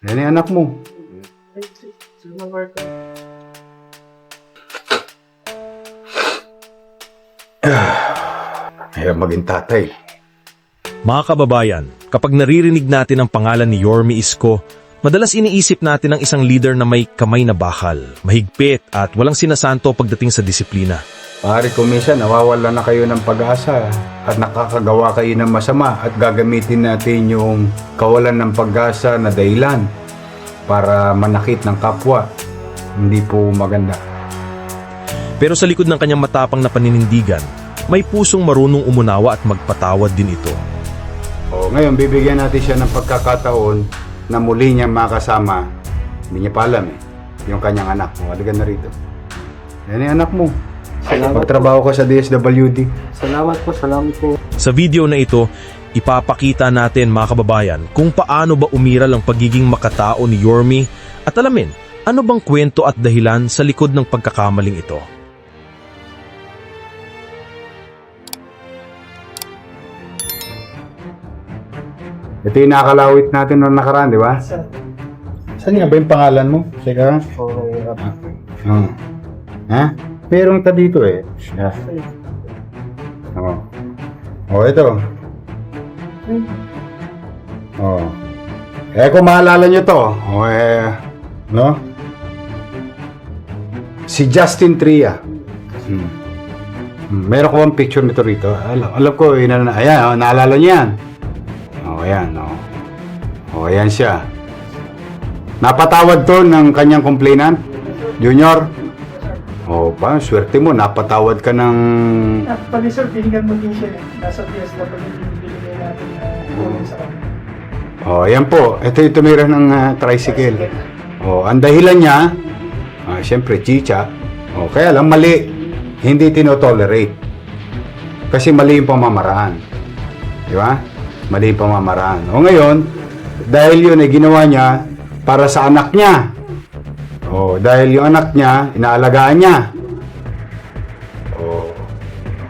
Yan yung anak mo. Hirap maging tatay. Mga kababayan, kapag naririnig natin ang pangalan ni Yormi Isko, madalas iniisip natin ang isang leader na may kamay na bakal, mahigpit at walang sinasanto pagdating sa disiplina. Pare, kung minsan nawawala na kayo ng pag-asa at nakakagawa kayo ng masama at gagamitin natin yung kawalan ng pag-asa na dahilan para manakit ng kapwa, hindi po maganda. Pero sa likod ng kanyang matapang na paninindigan, may pusong marunong umunawa at magpatawad din ito. O, ngayon, bibigyan natin siya ng pagkakataon na muli niya makasama. Hindi niya pa alam eh. Yung kanyang anak. O, halika na rito. Yan yung anak mo. Salamat Magtrabaho ka sa DSWD. Salamat po, salamat po. Sa video na ito, ipapakita natin mga kababayan kung paano ba umiral ang pagiging makatao ni Yormi at alamin ano bang kwento at dahilan sa likod ng pagkakamaling ito. Ito yung nakakalawit natin noong nakaraan, di ba? Saan nga ba yung pangalan mo? Sika. Okay, Oo. Ha? Merong ta dito eh. Yeah. Oo. Oh, ito. Oo. Eh, kung maalala nyo to, oh, eh, no? Si Justin Tria. Hmm. Hmm, Meron ko bang picture nito rito? Alam, alam ko, ina na, ayan, oh, naalala niyo yan. Oh, ayan, oh. Oh, ayan siya. Napatawad to ng kanyang complainant, Junior. Oh, pa, swerte mo, napatawad ka ng... Actually, sir, binigyan mo din siya. eh. Nasa yung binigay natin na tulong sa kanya. Oh, ayan po. Ito yung tumira ng ah, tricycle. Oh, ang dahilan niya, ah, siyempre, chicha. Oh, kaya lang mali. Hindi tinotolerate. Kasi mali yung pamamaraan. Di ba? Mali yung pamamaraan. O ngayon, dahil yun ay ginawa niya para sa anak niya. Oh, dahil yung anak niya, inaalagaan niya. Oh.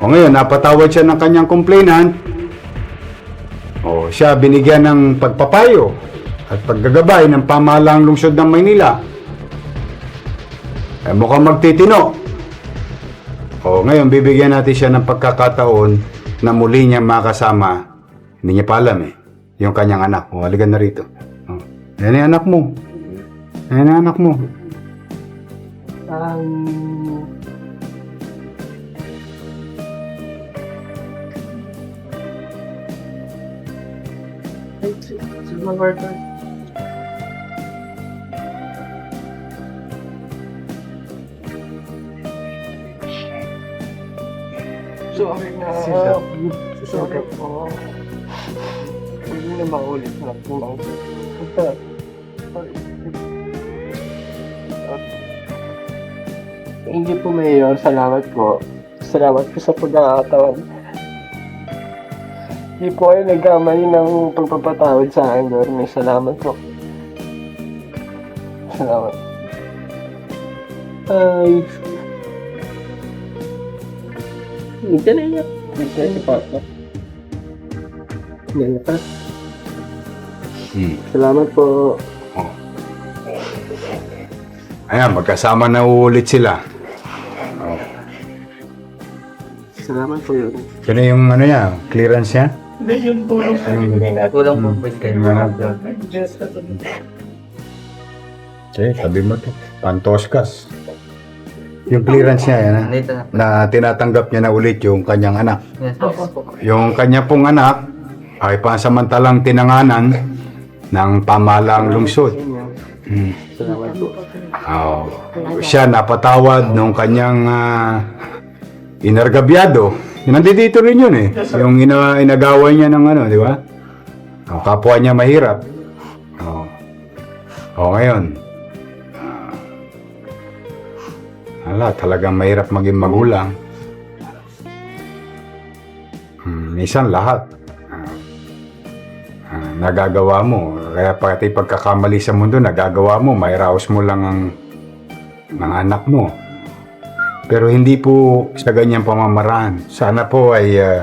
O ngayon, napatawad siya ng kanyang complainant, o siya binigyan ng pagpapayo at paggagabay ng pamahalaang lungsod ng Maynila. Eh, mukhang magtitino. O ngayon, bibigyan natin siya ng pagkakataon na muli niya makasama. Hindi niya pa alam eh. Yung kanyang anak. O, halika na rito. O, yan yung anak mo. Yan yung anak mo. Um, ay, si- si mga worker. Sorry na. Sorry po. Hindi na maulit na po. Basta, sorry. Hindi po Mayor, salamat po. Salamat po sa pagkakataon. Hindi po kayo nagkamali ng pagpapatawad sa akin, Mayor. May salamat po. Salamat. Ay. Ka na. Hindi ka na iyak. Hindi ka. Hmm. Salamat po. Ayan, magkasama na ulit sila. Salamat po yun. Sino yung ano niya? Clearance niya? Hindi, yung tulong sa Kulang po po na tulong. Sige, sabi mo to. Pantoskas. Yung clearance niya, yan, ha? na tinatanggap niya na ulit yung kanyang anak. Yung kanya pong anak ay pansamantalang tinanganan ng pamalang lungsod. Hmm. Po. Oh, siya napatawad nung kanyang ah, inargabyado. Nandito rin yun eh. Yung ina inagawan niya ng ano, di ba? Oh, kapwa niya mahirap. Oh. Oh, ngayon. ah, Ala, talagang mahirap maging magulang. Hmm, minsan lahat. Ah, ah, nagagawa mo. Kaya pati pagkakamali sa mundo, nagagawa mo. Mairaos mo lang ang, ang anak mo. Pero hindi po sa ganyang pamamaraan. Sana po ay ah,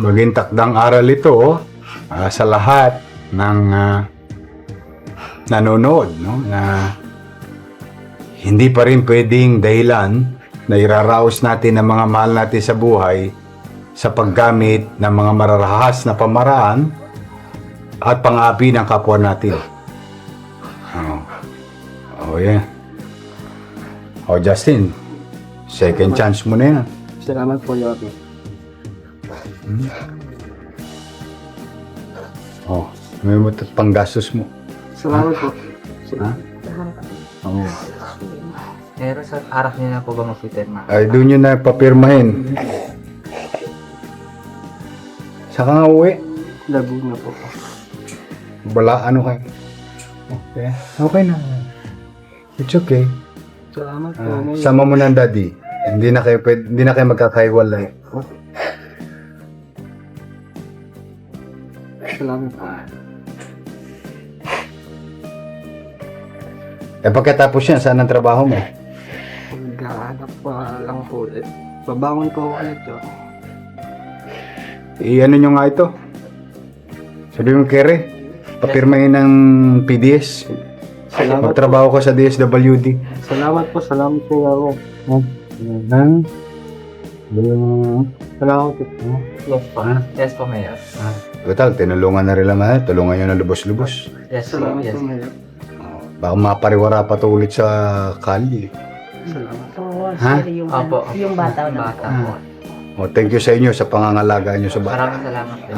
maging takdang aral ito ah, sa lahat ng ah, nanonood no na hindi pa rin pwedeng dahilan na iraraos natin ang mga mahal natin sa buhay sa paggamit ng mga mararahas na pamaraan at pang-api ng kapwa natin. Oh, oh yeah. Oh, Justin, second chance mo na yan. Salamat po, Yorme. Oh, may mutat panggastos mo. Salamat po. Ha? Oo. Pero sa arap niya na po ba magpipirma? Ay, doon yun na papirmahin. Saka nga uwi. Laguna po. Wala, ano kayo? Okay. Okay na. It's okay. Salamat po. Ah, sama mo ang daddy. Hindi na kayo, pwede, hindi na kayo magkakaiwalay. Salamat po. Eh pagkatapos yan, saan ang trabaho mo? Maghahanap pa lang po ulit. Babangon po ako ulit, Yorme. I-ano nyo nga ito? Sabi mo, Kere, papirmahin ng PDS. Salamat po. Magtrabaho ko sa DSWD. Salamat po. Salamat po, Yorme. Nang? Salamat po. Yes po. Yes po, Mayor. Total, tinulungan na rin naman. Tulungan nyo ng lubos-lubos. Yes po. Salamat Yes. po, Mayor. Baka mapariwara pa to ulit sa kali. Salamat. Oo, Ha? sir, yung, Opo. yung bata na. Bata po. O, thank you sa inyo sa pangangalaga nyo sa bata. Maraming salamat po.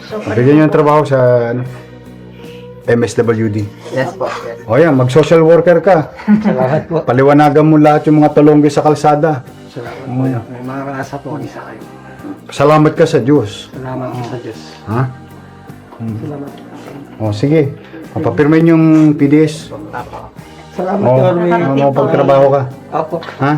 So, Bigyan nyo ng trabaho sa ano, MSWD. Yes po. Yes. O yan, mag-social worker ka. Salamat po. Paliwanagan mo lahat yung mga tulonggi sa kalsada. Salamat po, Yorme. May mga kanasa po kami sa kayo. Salamat ka sa Diyos. Salamat po sa Diyos. Ha? Salamat. O, sige. Papapirmahin yung PDS. Apo. Salamat, O, Yorme. magpagtrabaho ka. Apo. Ha?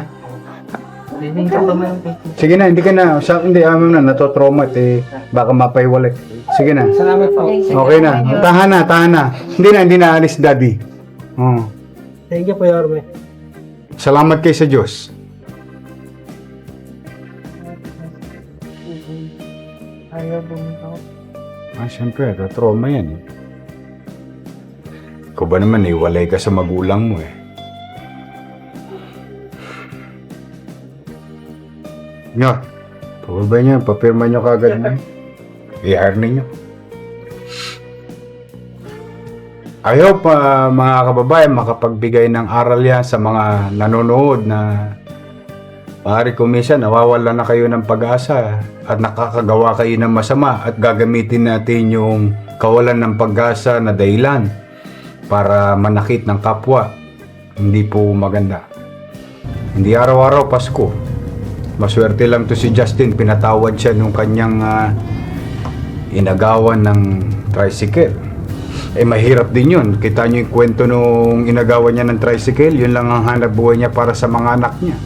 Sige na, hindi ka na. Sa, hindi, amin na, natotraumat eh. Baka mapaiwalay. Sige na. Salamat po. Okay na. Tahan na, tahan na. Hindi na, hindi na alis daddy. Oh. Thank you po, Yorme. Salamat kay sa Diyos. ayaw bumitaw. Ah, syempre, trauma yan eh. Ikaw ba naman, iwalay ka sa magulang mo eh. Nga, pababa niya, papirma niyo kagad na. I-hire ninyo. Ayaw pa mga kababayan makapagbigay ng aral yan sa mga nanonood na Pare kung minsan nawawala na kayo ng pag-asa at nakakagawa kayo ng masama at gagamitin natin yung kawalan ng pag-asa na dahilan para manakit ng kapwa. Hindi po maganda. Hindi araw-araw Pasko. Maswerte lang to si Justin. Pinatawad siya nung kanyang ah, inagawan ng tricycle. Eh mahirap din yun. Kita niyo yung kwento nung inagawan niya ng tricycle. Yun lang ang hanap buhay niya para sa mga anak niya.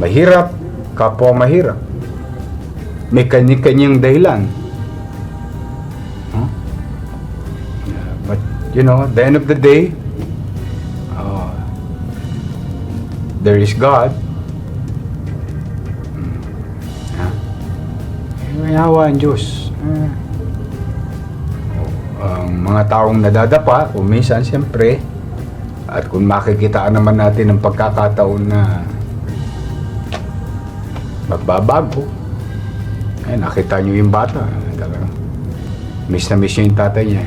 Mahirap, kapwa mahirap. May kanya-kanyang dahilan. Huh? But, you know, at the end of the day, uh, there is God. May awa ang Diyos. Ah. Ang mga taong nadadapa, kung minsan, siyempre, at kung makikitaan naman natin ang pagkakataon na magbabago. Ay, nakita niyo yung bata. Talagang miss na miss niya yung tatay niya.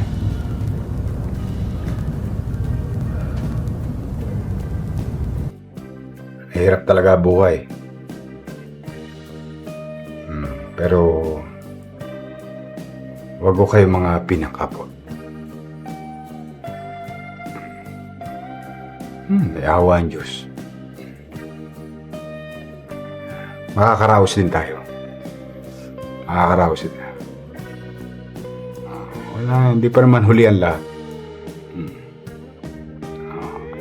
Hirap talaga buhay. Pero wag ko kayo mga pinakapot. Hmm, may awa ang Diyos. makakaraos din tayo. Makakaraos din. Wala, hindi pa naman huli ang lahat. Hmm.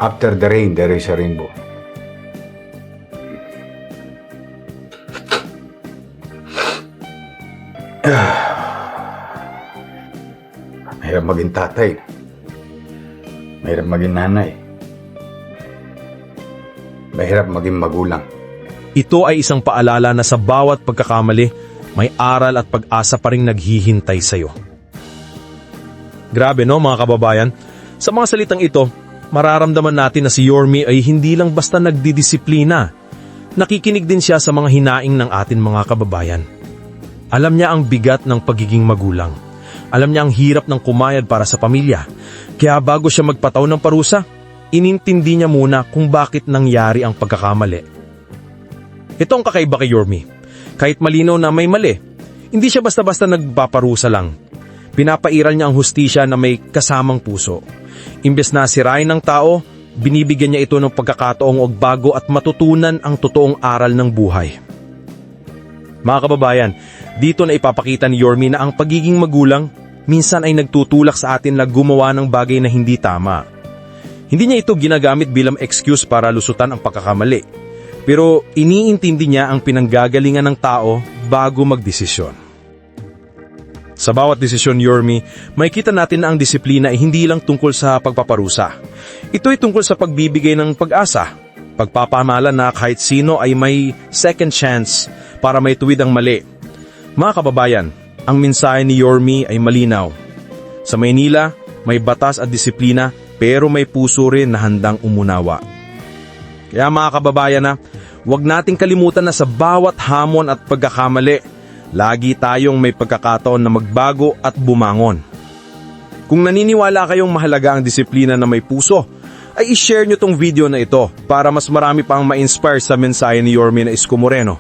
After the rain, there is a rainbow. Mahirap maging tatay. Mahirap maging nanay. Mahirap maging magulang. Ito ay isang paalala na sa bawat pagkakamali, may aral at pag-asa pa rin naghihintay sa'yo. Grabe no mga kababayan, sa mga salitang ito, mararamdaman natin na si Yormi ay hindi lang basta nagdidisiplina. Nakikinig din siya sa mga hinaing ng atin mga kababayan. Alam niya ang bigat ng pagiging magulang. Alam niya ang hirap ng kumayad para sa pamilya. Kaya bago siya magpataw ng parusa, inintindi niya muna kung bakit nangyari ang pagkakamali. Ito ang kakaiba kay Yormi. Kahit malinaw na may mali, hindi siya basta-basta nagpaparusa lang. Pinapairal niya ang hustisya na may kasamang puso. Imbes na sirain ng tao, binibigyan niya ito ng pagkakataong bago at matutunan ang totoong aral ng buhay. Mga kababayan, dito na ipapakita ni Yormi na ang pagiging magulang minsan ay nagtutulak sa atin na gumawa ng bagay na hindi tama. Hindi niya ito ginagamit bilang excuse para lusutan ang pagkakamali. Pero iniintindi niya ang pinanggagalingan ng tao bago magdesisyon. Sa bawat desisyon, Yormi, may kita natin na ang disiplina ay hindi lang tungkol sa pagpaparusa. Ito ay tungkol sa pagbibigay ng pag-asa, pagpapamala na kahit sino ay may second chance para may tuwid ang mali. Mga kababayan, ang mensahe ni Yormi ay malinaw. Sa Maynila, may batas at disiplina pero may puso rin na handang umunawa. Kaya mga kababayan na, huwag nating kalimutan na sa bawat hamon at pagkakamali, lagi tayong may pagkakataon na magbago at bumangon. Kung naniniwala kayong mahalaga ang disiplina na may puso, ay ishare nyo tong video na ito para mas marami pang ma-inspire sa mensahe ni Yormi na Isko Moreno.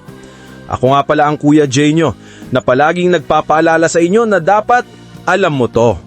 Ako nga pala ang Kuya Jay nyo na palaging nagpapaalala sa inyo na dapat alam mo to.